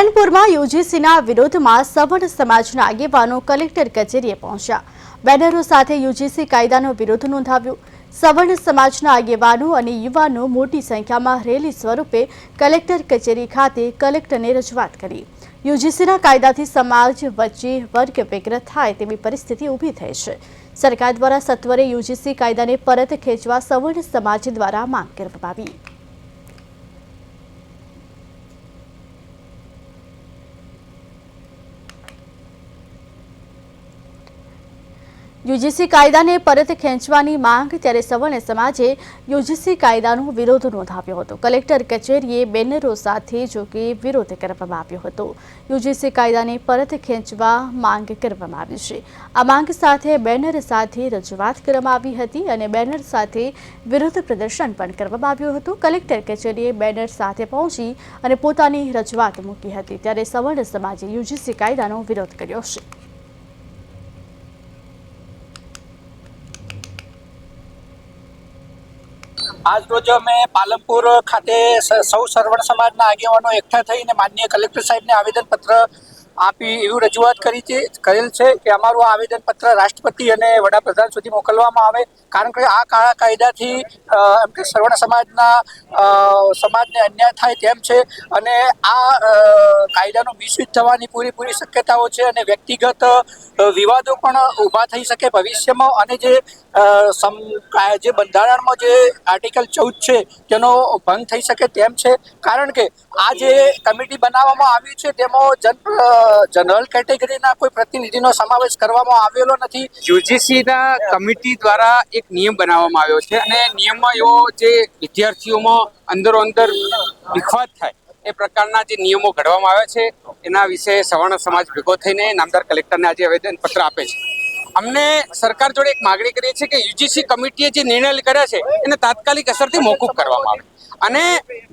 પાલનપુરમાં યુજીસીના વિરોધમાં સવર્ણ સમાજના આગેવાનો કલેક્ટર કચેરીએ પહોંચ્યા. બેનરો સાથે યુજીસી કાયદાનો વિરોધ નોંધાવ્યો. સવર્ણ સમાજના આગેવાનો અને યુવાનો મોટી સંખ્યામાં રેલી સ્વરૂપે કલેક્ટર કચેરી ખાતે કલેક્ટરને રજૂઆત કરી. યુજીસીના કાયદાથી સમાજ વચ્ચે વર્ગ બેગ્ર થાય તેવી પરિસ્થિતિ ઊભી થઈ છે. સરકાર દ્વારા સત્વરે યુજીસી કાયદાને પરત ખેંચવા સવર્ણ સમાજ દ્વારા માંગ કરવામાં આવી. યુજીસી કાયદાને પરત ખેંચવાની માંગ ત્યારે સવર્ણ સમાજે યુજીસી કાયદાનો વિરોધ નોંધાવ્યો હતો. કલેક્ટર કચેરીએ બેનરો સાથે જોકે વિરોધ કરવામાં આવ્યો હતો. યુજીસી કાયદાને પરત ખેંચવા માંગ કરવામાં આવી છે. આ માંગ સાથે બેનર સાથે રજૂઆત કરવામાં આવી હતી અને બેનર સાથે વિરોધ પ્રદર્શન પણ કરવામાં આવ્યું હતું. કલેક્ટર કચેરીએ બેનર સાથે પહોંચી અને પોતાની રજૂઆત મૂકી હતી. ત્યારે સવર્ણ સમાજે યુજીસી કાયદાનો વિરોધ કર્યો છે. આજ રોજ અમે પાલનપુર ખાતે સ- સર્વણ સમાજના આગેવાનો એકઠા થઈને માનનીય કલેક્ટર સાહેબને આવેદનપત્ર આપી એવું રજૂઆત કરી છે, કરેલ છે કે અમારું આ આવેદનપત્ર રાષ્ટ્રપતિ અને વડાપ્રધાન સુધી મોકલવામાં આવે. કારણ કે આ કાળા કાયદાથી એમ કે સર્વણ સમાજના સમાજને અન્યાય થાય તેમ છે અને આ કાયદાનો મિસયુઝ થવાની પૂરેપૂરી શક્યતાઓ છે અને વ્યક્તિગત વિવાદો પણ ઊભા થઈ શકે ભવિષ્યમાં અને જે જે બંધારણમાં જે આર્ટિકલ ચૌદ છે તેનો ભંગ થઈ શકે તેમ છે. કારણ કે આ જે કમિટી બનાવવામાં આવી છે તેમાં જન જનરલ કેટેગરીના કોઈ પ્રતિનિધિનો સમાવેશ કરવામાં આવેલો નથી. યુજીસીના કમિટી દ્વારા એક નિયમ બનાવવામાં આવ્યો છે અને નિયમમાં એવો જે વિદ્યાર્થીઓમાં અંદરો અંદર વિખવાદ થાય એ પ્રકારના જે નિયમો ઘડવામાં આવ્યા છે, એના વિશે સવર્ણ સમાજ ભેગો થઈને નામદાર કલેક્ટરને આજે આવેદનપત્ર આપે છે. અમને સરકાર જોડે એક માગણી કરીએ છીએ કે યુજીસી કમિટીએ જે નિર્ણય કર્યા છે, એને તાત્કાલિક અસરથી મોકૂફ કરવામાં આવે. અને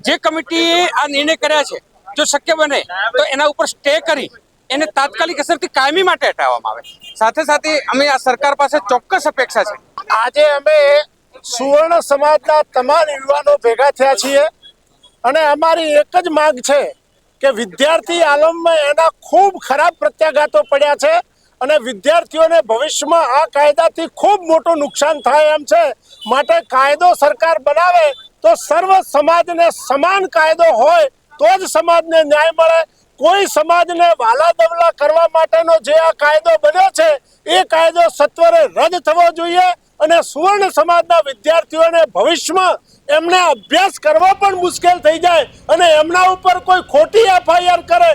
જે કમિટીએ આ નિર્ણય કર્યા છે, જો શક્ય બને તો એના ઉપર સ્ટે કરી એને તાત્કાલિક અસરથી કાયમી માટે હટાવવામાં આવે. સાથે સાથે અમે આ સરકાર પાસે ચોક્કસ અપેક્ષા છે. આજે અમે સુવર્ણ સમાજના તમામ યુવાનો ભેગા થયા છીએ અને અમારી એક જ માંગ છે કે વિદ્યાર્થી આલમમાં એના ખૂબ ખરાબ પ્રત્યાઘાતો પડ્યા છે અને વિદ્યાર્થીઓને ભવિષ્યમાં આ કાયદાથી ખૂબ મોટું નુકસાન થાય એમ છે. માટે કાયદો સરકાર બનાવે તો સર્વ સમાજને સમાન કાયદો હોય તો જ સમાજને ન્યાય મળે. કોઈ સમાજને વાલા દવલા કરવા માટેનો જે આ કાયદો બન્યો છે, એ કાયદો સત્વરે રદ થવો જોઈએ અને સુવર્ણ સમાજના વિદ્યાર્થીઓને ભવિષ્યમાં એમને અભ્યાસ કરવો પણ મુશ્કેલ થઈ જાય અને એમના ઉપર કોઈ ખોટી એફઆઈઆર કરે